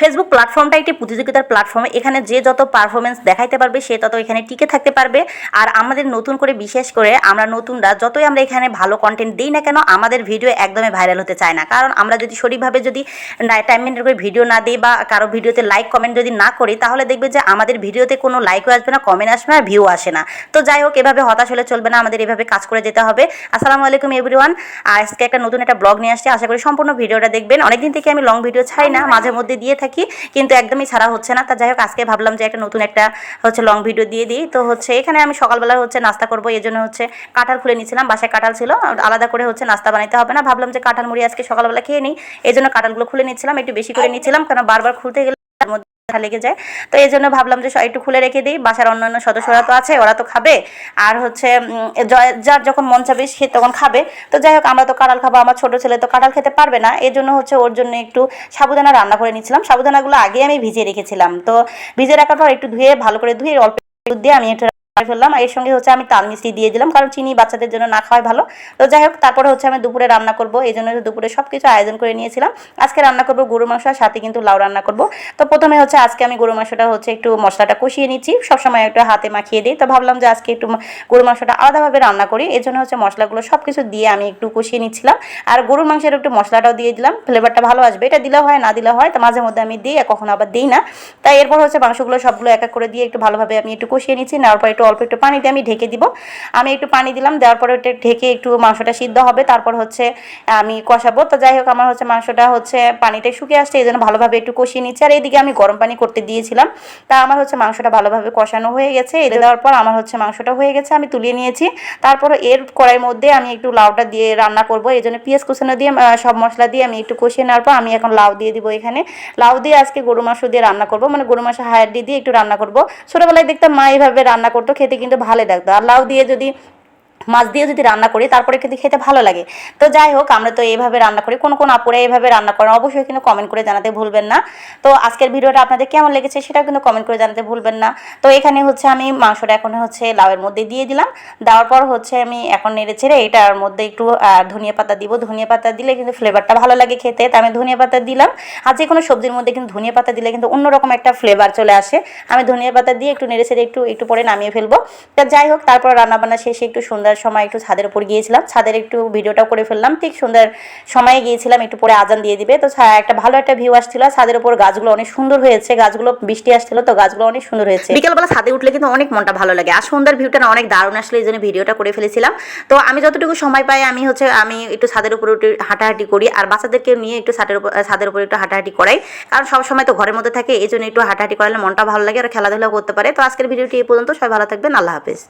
Facebook প্ল্যাটফর্মটা একটি প্রতিযোগিতার প্ল্যাটফর্ম এখানে যে যত পারফরমেন্স দেখাইতে পারবে সে তত এখানে টিকে থাকতে পারবে। আর আমাদের নতুন করে বিশেষ করে আমরা নতুনরা যতই আমরা এখানে ভালো কন্টেন্ট দিই না কেন আমাদের ভিডিও একদমই ভাইরাল হতে চায় না। কারণ আমরা যদি সঠিকভাবে যদি টাইম মেনটেন করে ভিডিও না দিই বা কারও ভিডিওতে লাইক কমেন্ট যদি না করি তাহলে দেখবে যে আমাদের ভিডিওতে কোনো লাইকও আসবে না কমেন্ট আসবে না ভিউ আসে না। তো যাই হোক এভাবে হতাশ হলে চলবে না আমাদের এভাবে কাজ করে যেতে হবে। আসসালামু আলাইকুম এভরিওয়ান আজকে একটা নতুন একটা ব্লগ নিয়ে আসছি। আশা করি সম্পূর্ণ ভিডিওটা দেখবেন। অনেকদিন থেকে আমি লং ভিডিও ছাড়ি না মাঝে মধ্যে দিয়ে থাকি। কিন্তু একদমই ছাড়া হচ্ছে না। তা যাই হোক আজকে ভাবলাম যে একটা নতুন একটা হচ্ছে লং ভিডিও দিয়ে দিই। তো হচ্ছে এখানে আমি সকালবেলা হচ্ছে নাস্তা করব এই জন্য হচ্ছে কাঁঠাল খুলে নিয়েছিলাম বাসায় কাঁঠাল ছিল। আলাদা করে হচ্ছে নাস্তা বানাইতে হবে না। ভাবলাম যে কাঁঠাল মুড়ি আজকে সকালবেলা খেয়ে নিই এই জন্য কাঁঠালগুলো খুলে নিচ্ছিলাম একটু বেশি করে নিচ্ছিলাম কারণ বারবার খুলতে গেলে তার মধ্যে ব্যথা লেগে যায়। তো এই জন্য ভাবলাম যে একটু খুলে রেখে দিই। বাসার অন্যান্য সদস্যরা তো আছে, ওরা তো খাবে। আর হচ্ছে যার যখন মন চাবে সে তখন খাবে। তো যাই হোক, আমরা তো কাঁঠাল খাব, আমার ছোট ছেলে তো কাঁঠাল খেতে পারবে না। এই জন্য হচ্ছে ওর জন্য একটু সাবুদানা রান্না করে নিচ্ছিলাম। সাবুদানাগুলো আগে আমি ভিজিয়ে রেখেছিলাম। তো ভিজে রাখার পর একটু ধুয়ে, ভালো করে ধুয়ে, অল্প দিয়ে আমি একটু ফেললাম এর সঙ্গে হচ্ছে আমি তাল মিষ্টি দিয়ে দিলাম, কারণ চিনি বাচ্চাদের জন্য না খাওয়াই ভালো। তো যাই হোক, তারপরে হচ্ছে আমি দুপুরে রান্না করব, এই জন্য দুপুরে সব কিছু আয়োজন করে নিয়েছিলাম। আজকে রান্না করব গরু মাংস আর সাথে কিন্তু লাউ রান্না করব। তো প্রথমে হচ্ছে আজকে আমি গরু মাংসটা হচ্ছে একটু মশলাটা কষিয়ে নিচ্ছি, সবসময় একটু হাতে মাখিয়ে দিই। তো ভাবলাম যে আজকে একটু গরু মাংসটা আলাদাভাবে রান্না করি এই জন্য হচ্ছে মশলাগুলো সব কিছু দিয়ে আমি একটু কষিয়ে নিচ্ছিলাম। আর গরুর মাংসের একটু মশলাটাও দিয়ে দিলাম, ফ্লেভারটা ভালো আসবে। এটা দিলে হয়, না দিলে হয়, তো মাঝে মধ্যে আমি দিই কখনো আবার দিই না। তাই এরপর হচ্ছে মাংসগুলো সবগুলো এক এক করে দিয়ে একটু ভালোভাবে আমি একটু কষিয়ে নিচ্ছি, নেওয়ার পর একটু অল্প একটু পানি দিয়ে আমি ঢেকে দিব। আমি একটু পানি দিলাম, দেওয়ার পরে ওটা ঢেকে একটু মাংসটা সিদ্ধ হবে, তারপর হচ্ছে আমি কষাবো। তো যাই হোক, আমার হচ্ছে মাংসটা হচ্ছে পানিটা শুকিয়ে আসছে, এই জন্য ভালোভাবে একটু কষিয়ে নিচ্ছি। আর এইদিকে আমি গরম পানি করতে দিয়েছিলাম, তা আমার হচ্ছে মাংসটা ভালোভাবে কষানো হয়ে গেছে। এটা দেওয়ার পর আমার হচ্ছে মাংসটা হয়ে গেছে, আমি তুলিয়ে নিয়েছি। তারপর এর কড়াইয়ের মধ্যে আমি একটু লাউটা দিয়ে রান্না করব। এই জন্য পেঁয়াজ কুচানো দিয়ে সব মশলা দিয়ে আমি একটু কষিয়ে নেওয়ার পর আমি এখন লাউ দিয়ে দিব এখানে। লাউ দিয়ে আজকে গরু মাংস দিয়ে রান্না করব মানে গরু মাংস হায়ারডি দিয়ে একটু রান্না করব। ছোটোবেলায় দেখতাম মা এইভাবে রান্না করতো খেতে কিন্তু ভালো লাগতো। আর লাউ দিয়ে যদি মাছ দিয়ে যদি রান্না করি, তারপরে কিন্তু খেতে ভালো লাগে। তো যাই হোক, আমরা তো এইভাবে রান্না করি। কোন কোন আপুরা এইভাবে রান্না করেন, অবশ্যই কিন্তু কমেন্ট করে জানাতে ভুলবেন না। তো আজকের ভিডিওটা আপনাদের কেমন লেগেছে সেটাও কিন্তু কমেন্ট করে জানাতে ভুলবেন না। তো এখানে হচ্ছে আমি মাংসটা এখন হচ্ছে লাউয়ের মধ্যে দিয়ে দিলাম। দেওয়ার পর হচ্ছে আমি এখন নেড়ে ছেড়ে এটার মধ্যে একটু ধনিয়া পাতা দিব। ধনিয়া পাতা দিলে কিন্তু ফ্লেভারটা ভালো লাগে খেতে। তো আমি ধনিয়া পাতা দিলাম। আর যে কোনো সবজির মধ্যে কিন্তু ধনিয়া পাতা দিলে কিন্তু অন্যরকম একটা ফ্লেভার চলে আসে। আমি ধনিয়া পাতা দিয়ে একটু নেড়ে ছেড়ে একটু একটু পরে নামিয়ে ফেলব। তা যাই হোক, তারপর রান্নাবান্না শেষে একটু সন্ধ্যার সময় একটু ছাদের উপর গিয়েছিলাম। ছাদের একটু ভিডিওটাও করে ফেললাম। ঠিক সন্ধ্যার সময়ে গিয়েছিলাম, একটু পরে আজান দিয়ে দিবে। তো একটা ভালো একটা ভিউ আসছিল। ছাদের উপর গাছগুলো অনেক সুন্দর হয়েছে। গাছগুলো বৃষ্টি আসছিল, তো গাছগুলো অনেক সুন্দর হয়েছে। বিকেলবেলা ছাদে উঠলে কিন্তু অনেক মনটা ভালো লাগে। আর সন্ধ্যার ভিউটা না অনেক দারুণ আসলে, এই জন্য ভিডিওটা করে ফেলেছিলাম। তো আমি যতটুকু সময় পাই, আমি হচ্ছে, আমি একটু ছাদের উপর উঠে হাঁটাহাঁটি করি। আর বাচ্চাদেরকে নিয়ে একটু ছাদের উপর ছাদের উপর একটু হাঁটাহাঁটি করাই। কারণ সব সময় তো ঘরের মধ্যে থাকে, এই জন্য একটু হাঁটাহাঁটি করালে মনটা ভালো লাগে আর খেলাধুলা করতে পারে। তো আজকের ভিডিওটি এই পর্যন্ত। সবাই ভালো থাকবেন। আল্লাহ হাফেজ।